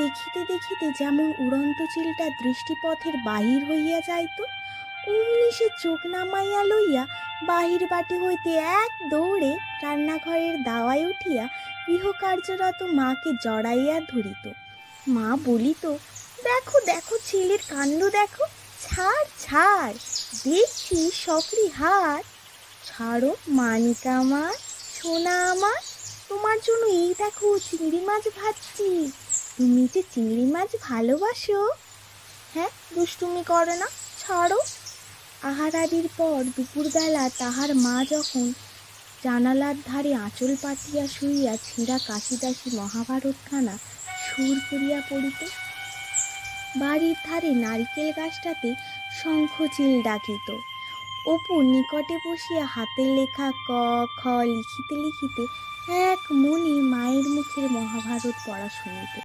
দেখিতে দেখিতে যেমন উড়ন্ত চিলটা দৃষ্টিপথের বাহির হইয়া যাইত, অমনি সে চোখ নামাইয়া লইয়া বাহির বাটি হইতে এক দৌড়ে রান্নাঘরের দাওয়ায় উঠিয়া গৃহকার্যরত মাকে জড়াইয়া ধরিত। মা বলিত, দেখো দেখো ছেলের কাণ্ড দেখো, ছাড় ছাড়, দেখছি সকরি হার। ছাড়ো, মানিকা আমার, সোনা আমার, তোমার জন্য এই দেখো চিংড়ি মাছ ভাজছি। তুমি যে চিংড়ি মাছ ভালোবাসো? হ্যাঁ দুষ্টুমি করো না, ছাড়ো। আহারাদির পর দুপুরবেলা তাহার মা যখন জানালার ধারে আঁচল পাতিয়া শুইয়া ছিঁড়া কাশিদাসী মহাভারতখানা সুর করিয়া পড়িত, বাড়ির ধারে নারকেল গাছটাতে শঙ্খচিল ডাকিত। অপু নিকটে বসিয়া হাতের লেখা ক, খ লিখিতে লিখিতে এক মনে মায়ের মুখের মহাভারত পড়া শুনিত।